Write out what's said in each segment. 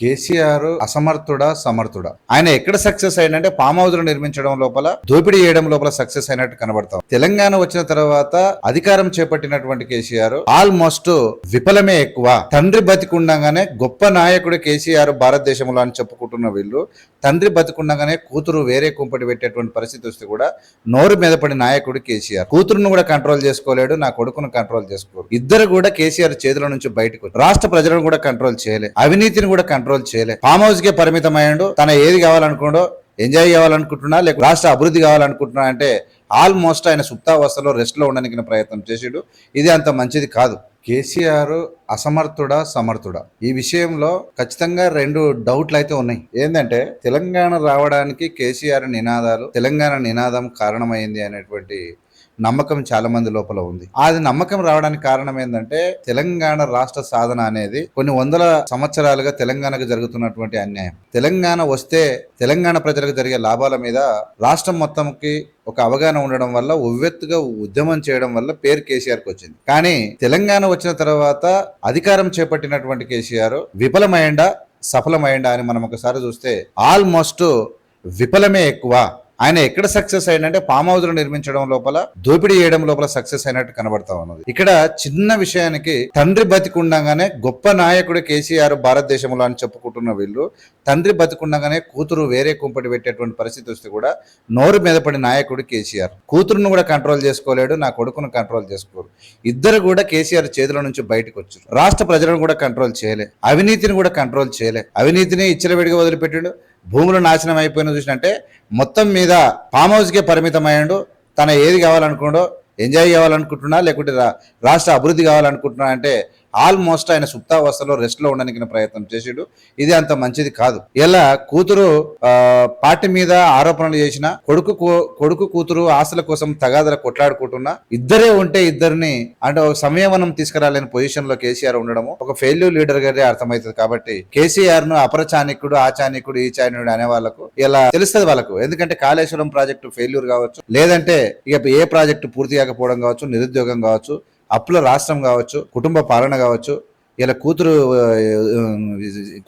కేసీఆర్ అసమర్థుడా సమర్థుడా? ఆయన ఎక్కడ success అయ్యిందంటే farm house నిర్మించడం లోపల దోపిడీ చేయడం లోపల సక్సెస్ అయినట్టు కనబడతాం. తెలంగాణ వచ్చిన తర్వాత అధికారం చేపట్టినటువంటి కేసీఆర్ ఆల్మోస్ట్ విఫలమే ఎక్కువ. తండ్రి బతికుండగానే గొప్ప నాయకుడు కేసీఆర్ భారతదేశంలో అని చెప్పుకుంటున్న వీళ్ళు. తండ్రి బతికుండగానే కూతురు వేరే కుంపటి పెట్టేటువంటి పరిస్థితి వస్తే కూడా నోరు మీద పడి నాయకుడు కేసీఆర్. కూతురును కూడా కంట్రోల్ చేసుకోలేడు నా కొడుకును కంట్రోల్ చేసుకోరు ఇద్దరు కూడా కేసీఆర్ చేతుల నుంచి బయటకు రాష్ట్ర ప్రజలను కూడా కంట్రోల్ చేయలేదు అవినీతిని కూడా కంట్రోల్ చేయలే. ఫామ్ హౌస్ కే పరిమితమయ్యాడు తన ఏది కావాలనుకోండో ఎంజాయ్ కావాలనుకుంటున్నా లేక రాష్ట్ర అభివృద్ధి కావాలనుకుంటున్నా అంటే ఆల్మోస్ట్ ఆయన సుప్తావస్థలో రెస్ట్లో ఉండడానికి ప్రయత్నం చేసాడు. ఇది అంత మంచిది కాదు. కేసీఆర్ అసమర్థుడా సమర్థుడా? ఈ విషయంలో ఖచ్చితంగా రెండు డౌట్లు అయితే ఉన్నాయి. ఏంటంటే తెలంగాణ రావడానికి కేసీఆర్ నినాదాలు తెలంగాణ నినాదం కారణమైంది అనేటువంటి నమ్మకం చాలా మంది లోపల ఉంది. అది నమ్మకం రావడానికి కారణం ఏంటంటే తెలంగాణ రాష్ట్ర సాధన అనేది కొన్ని వందల సంవత్సరాలుగా తెలంగాణకు జరుగుతున్నటువంటి అన్యాయం. తెలంగాణ వస్తే తెలంగాణ ప్రజలకు జరిగే లాభాల మీద రాష్ట్రం మొత్తంకి ఒక అవగాహన ఉండడం వల్ల ఉవ్వెత్తుగా ఉద్యమం చేయడం వల్ల పేరు కేసీఆర్కి వచ్చింది. కానీ తెలంగాణ వచ్చిన తర్వాత అధికారం చేపట్టినటువంటి కేసీఆర్ విఫలమైండా సఫలమైండా అని మనం ఒకసారి చూస్తే ఆల్మోస్ట్ విఫలమే ఎక్కువ. ఆయన ఎక్కడ సక్సెస్ అయ్యాడంటే ఫామ్ హౌస్ నిర్మించడం లోపల దోపిడీ చేయడం లోపల సక్సెస్ అయినట్టు కనబడతా ఉన్నది. ఇక్కడ చిన్న విషయానికి తండ్రి బతికుండగానే గొప్ప నాయకుడు కేసీఆర్ భారతదేశంలో అని చెప్పుకుంటున్న వీళ్ళు తండ్రి బతికుండగానే కూతురు వేరే కుంపటి పెట్టేటువంటి పరిస్థితి వస్తే కూడా నోరు మీద పడి నాయకుడు కేసీఆర్. కూతురును కూడా కంట్రోల్ చేసుకోలేడు నా కొడుకును కంట్రోల్ చేసుకోరు. ఇద్దరు కూడా కేసీఆర్ చేతుల నుంచి బయటకు వచ్చారు. రాష్ట్ర ప్రజలను కూడా కంట్రోల్ చేయలే. అవినీతిని కూడా కంట్రోల్ చేయలే. అవినీతిని ఇచ్చలవిడిగా వదిలిపెట్టాడు. భూములు నాశనం అయిపోయిన చూసినంటే మొత్తం మీద ఫామ్ హౌస్కే పరిమితమయ్యాడు. తన ఏది కావాలనుకోండో ఎంజాయ్ కావాలనుకుంటున్నా లేకుంటే రా- రాష్ట్ర అభివృద్ధి కావాలనుకుంటున్నా అంటే ఆల్మోస్ట్ ఆయన సుప్తావస్థలో రెస్ట్లో ఉండడానికి ప్రయత్నం చేసాడు. ఇది అంత మంచిది కాదు. ఇలా కూతురు పార్టీ మీద ఆరోపణలు చేసిన కొడుకు కూ- కొడుకు కూతురు ఆశల కోసం తగాదల కొట్లాడుకుంటున్నా ఇద్దరే ఉంటే ఇద్దరిని అంటే ఒక సంయమనం తీసుకురాలేని పొజిషన్లో కేసీఆర్ ఉండడము ఒక ఫెయిల్యూర్ లీడర్ గారే అర్థమవుతుంది కాబట్టి కేసీఆర్ను అపర ఆచానికుడు ఆ ఈ చానికుడు అనే వాళ్ళకు ఇలా తెలుస్తుంది వాళ్ళకు. ఎందుకంటే కాళేశ్వరం ప్రాజెక్టు ఫెయిల్యూర్ కావచ్చు లేదంటే ఇక ఏ ప్రాజెక్టు పూర్తి కాకపోవడం కావచ్చు నిరుద్యోగం కావచ్చు అప్పుల రాష్ట్రం కావచ్చు కుటుంబ పాలన కావచ్చు ఇలా కూతురు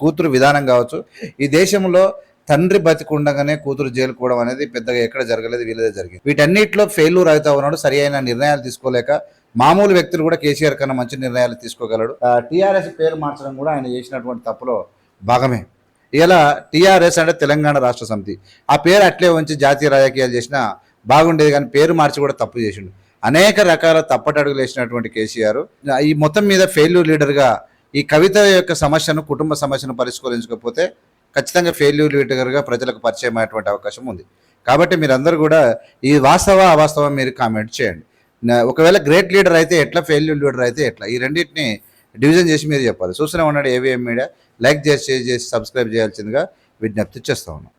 కూతురు విధానం కావచ్చు ఈ దేశంలో తండ్రి బతికుండగానే కూతురు జైలుకోవడం అనేది పెద్దగా ఎక్కడ జరగలేదు వీళ్ళదే జరిగింది. వీటన్నిటిలో ఫెయిల్యూర్ అవుతా ఉన్నాడు సరి అయిన నిర్ణయాలు తీసుకోలేక మామూలు వ్యక్తులు కూడా కేసీఆర్ కన్నా మంచి నిర్ణయాలు తీసుకోగలడు. టీఆర్ఎస్ పేరు మార్చడం కూడా ఆయన చేసినటువంటి తప్పులో భాగమే. ఇలా టీఆర్ఎస్ అంటే తెలంగాణ రాష్ట్ర సమితి. ఆ పేరు అట్లే ఉంచి జాతీయ రాజకీయాలు చేసినా బాగుండేది కానీ పేరు మార్చి కూడా తప్పు చేసిండు. అనేక రకాల తప్పటడుగులు వేసినటువంటి కేసీఆర్. ఈ మొత్తం మీద ఫెయిల్యూర్ లీడర్గా ఈ కవిత యొక్క సమస్యను కుటుంబ సమస్యను పరిష్కరించకపోతే ఖచ్చితంగా ఫెయిల్యూర్ లీడర్గా ప్రజలకు పరిచయం అయ్యేటువంటి అవకాశం ఉంది. కాబట్టి మీరందరూ కూడా ఈ వాస్తవ అవాస్తవం మీరు కామెంట్ చేయండి. ఒకవేళ గ్రేట్ లీడర్ అయితే ఎట్లా ఫెయిల్యూర్ లీడర్ అయితే ఎట్లా ఈ రెండింటిని డివిజన్ చేసి మీరు చెప్పాలి. చూస్తూనే ఉన్నాడు ఏవిఎం మీడియా లైక్ చేసి షేర్ చేసి సబ్స్క్రైబ్ చేయాల్సిందిగా విజ్ఞప్తి చేస్తా ఉన్నాం.